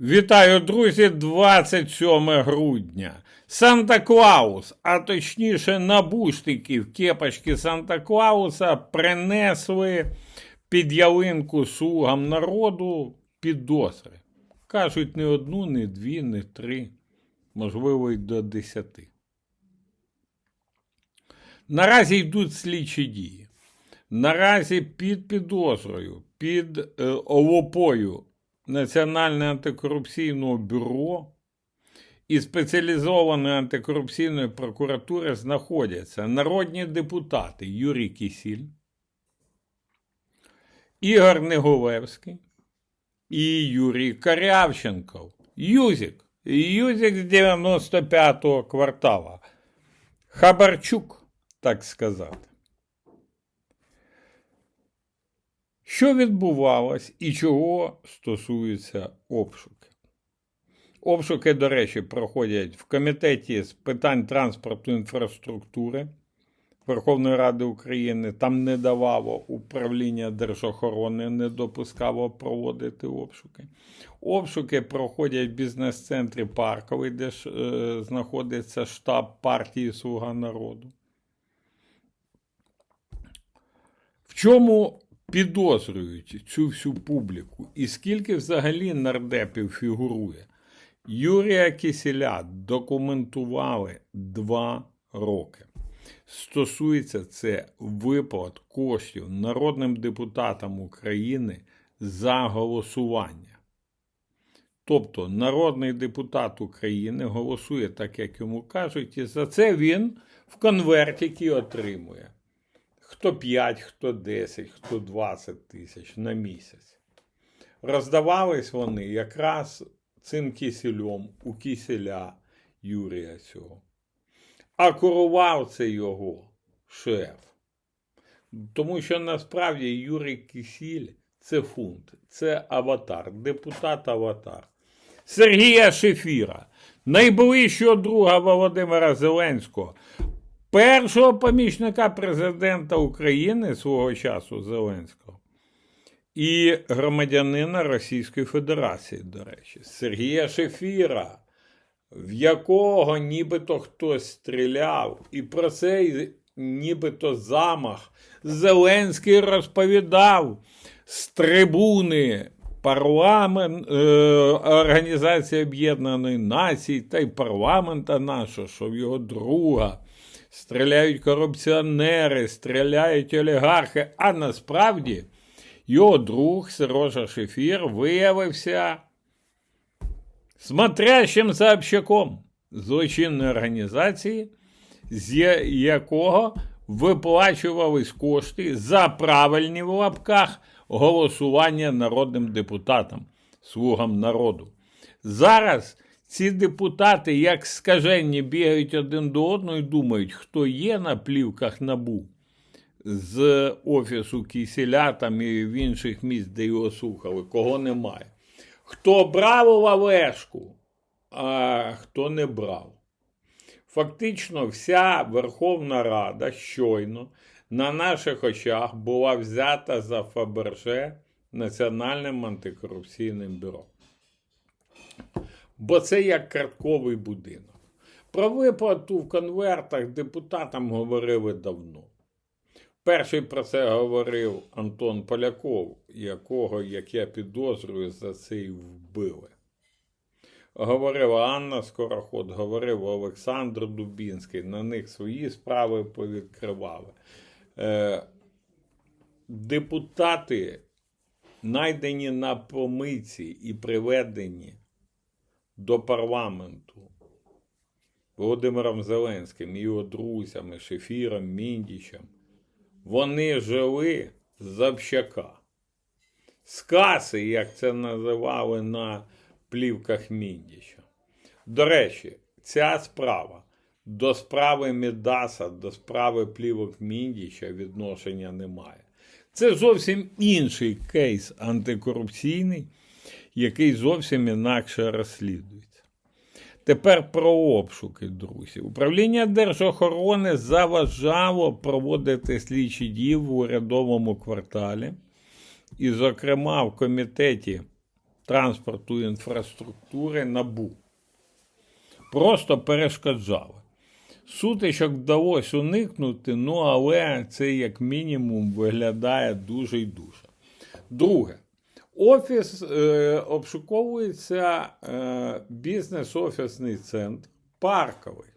Вітаю, друзі, 27 грудня. Санта Клаус, а точніше набушників кепочки Санта Клауса принесли під ялинку слугам народу підозри. Кажуть, не одну, не дві, не три, можливо, й до десяти. Наразі йдуть слідчі дії. Наразі під підозрою, під е, олопою Національного антикорупційного бюро і спеціалізованої антикорупційної прокуратури знаходяться народні депутати Юрій Кісіль, Ігор Неголевський і Юрій Карявченков. Юзік. Юзік з 95-го квартала. Хабарчук, так сказати. Що відбувалось і чого стосуються обшуки? Обшуки, до речі, проходять в Комітеті з питань транспорту інфраструктури Верховної Ради України. Там не давало управління держохорони, не допускало проводити обшуки. Обшуки проходять в бізнес-центрі Парковий, де ж, е, знаходиться штаб партії Слуга народу. В чому підозрюють цю всю публіку і скільки взагалі нардепів фігурує? Юрія Кисіля документували два роки. Стосується це виплат коштів народним депутатам України за голосування. Тобто народний депутат України голосує так, як йому кажуть, і за це він в конвертики отримує хто 5, хто 10, хто 20 тисяч на місяць. Роздавались вони якраз цим кисельом у киселя Юрія цього. А керував це його шеф. Тому що насправді Юрій Кисіль це фунт, це аватар, депутат аватар. Сергія Шефіра, найближчого друга Володимира Зеленського, першого помічника президента України свого часу Зеленського і громадянина Російської Федерації, до речі, Сергія Шефіра, в якого нібито хтось стріляв, і про цей нібито замах Зеленський розповідав з трибуни парламент, е, Організації Об'єднаної Націй та й парламента нашого, що його друга стріляють корупціонери, стріляють олігархи, а насправді його друг Сережа Шефір виявився смотрящим сообщаком злочинної організації, з якого виплачувались кошти за правильні в лапках голосування народним депутатам, слугам народу. Зараз ці депутати, як скажені, бігають один до одного і думають, хто є на плівках набу з офісу Кіселя там і в інших місць, де його слухали, кого немає. Хто брав у Валешку, а хто не брав. Фактично, вся Верховна Рада щойно на наших очах була взята за Фаберже Національним антикорупційним бюро. Бо це як картковий будинок. Про виплату в конвертах депутатам говорили давно. Перший про це говорив Антон Поляков, якого, як я підозрюю, за це й вбили. Говорила Анна Скороход, говорив Олександр Дубінський, на них свої справи повідкривали. Е, депутати, найдені на помиці і приведені до парламенту Володимиром Зеленським, його друзями, Шефіром, Міндічем, вони жили з общака. З каси, як це називали на плівках Міндіча. До речі, ця справа до справи Мідаса, до справи плівок Міндіча відношення немає. Це зовсім інший кейс антикорупційний, який зовсім інакше розслідується. Тепер про обшуки, друзі. Управління Держохорони заважало проводити слідчі дії в урядовому кварталі, і, зокрема, в комітеті транспорту і інфраструктури НАБУ. Просто перешкоджали. Сутичок вдалося уникнути, ну але це як мінімум виглядає дуже й дуже. Друге, офіс е, обшуковується е, бізнес-офісний центр парковий.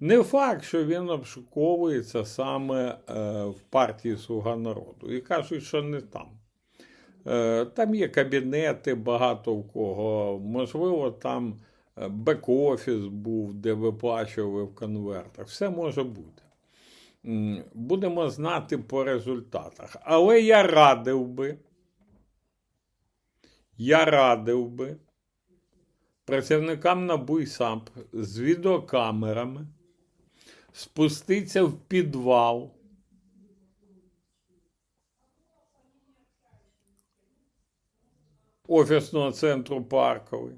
Не факт, що він обшуковується саме е, в партії Слуга народу. І кажуть, що не там. Е, там є кабінети багато в кого. Можливо, там е, бек-офіс був, де виплачували в конвертах. Все може бути. Будемо знати по результатах. Але я радив би, я радив би працівникам НАБУ і САП з відеокамерами спуститися в підвал. Офісного центру парковий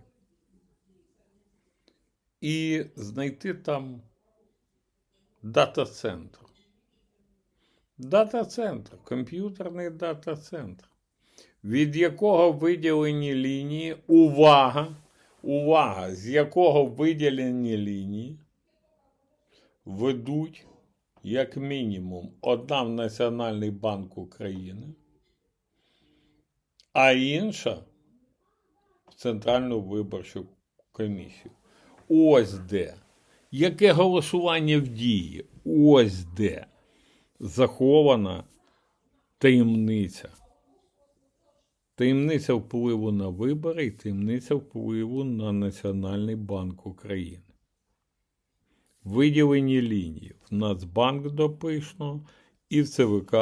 і знайти там дата-центр. Дата-центр, комп'ютерний дата-центр, від якого виділені лінії, увага, увага, з якого виділені лінії ведуть як мінімум одна в Національний банк України, а інша в Центральну виборчу комісію. Ось де. Яке голосування в дії? Ось де захована таємниця. Таємниця впливу на вибори і таємниця впливу на Національний банк України. Виділені лінії в Нацбанк до Пишного і в ЦВК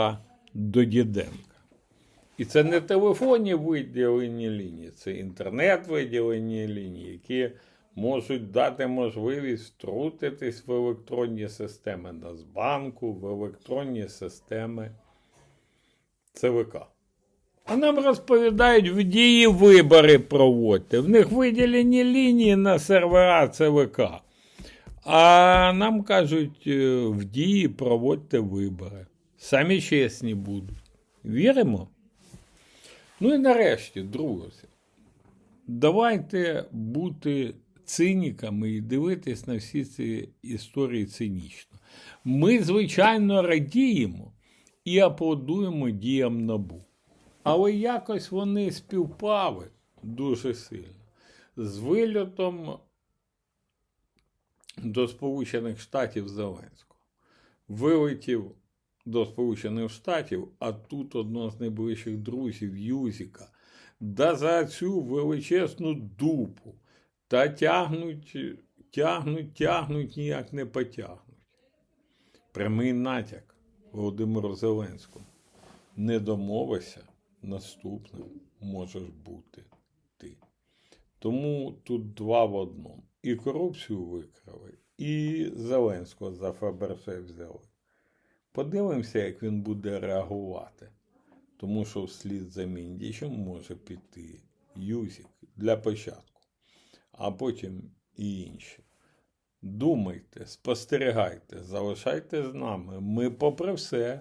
до Діденка. І це не телефонні виділені лінії, це інтернет виділені лінії, які можуть дати можливість втрутитись в електронні системи Нацбанку, в електронні системи ЦВК. А нам розповідають, в дії вибори проводьте. В них виділені лінії на сервера ЦВК. А нам кажуть, е, в дії проводьте вибори. Самі чесні будуть. Віримо? Ну і нарешті, друзі, давайте бути циніками і дивитись на всі ці історії цинічно. Ми, звичайно, радіємо і аплодуємо діям набу. Але якось вони співпали дуже сильно з вильотом до Сполучених Штатів Зеленського. Вилетів до Сполучених Штатів, а тут одного з найближчих друзів Юзіка. Да за цю величезну дупу. Та тягнуть, тягнуть, тягнуть, ніяк не потягнуть. Прямий натяк Володимиру Зеленському. Не домовися, наступним можеш бути ти. Тому тут два в одному. І корупцію викрали, і Зеленського за Фаберже взяли. Подивимося, як він буде реагувати. Тому що вслід за Міндічем може піти Юзік для початку, а потім і інші. Думайте, спостерігайте, залишайте з нами. Ми, попри все,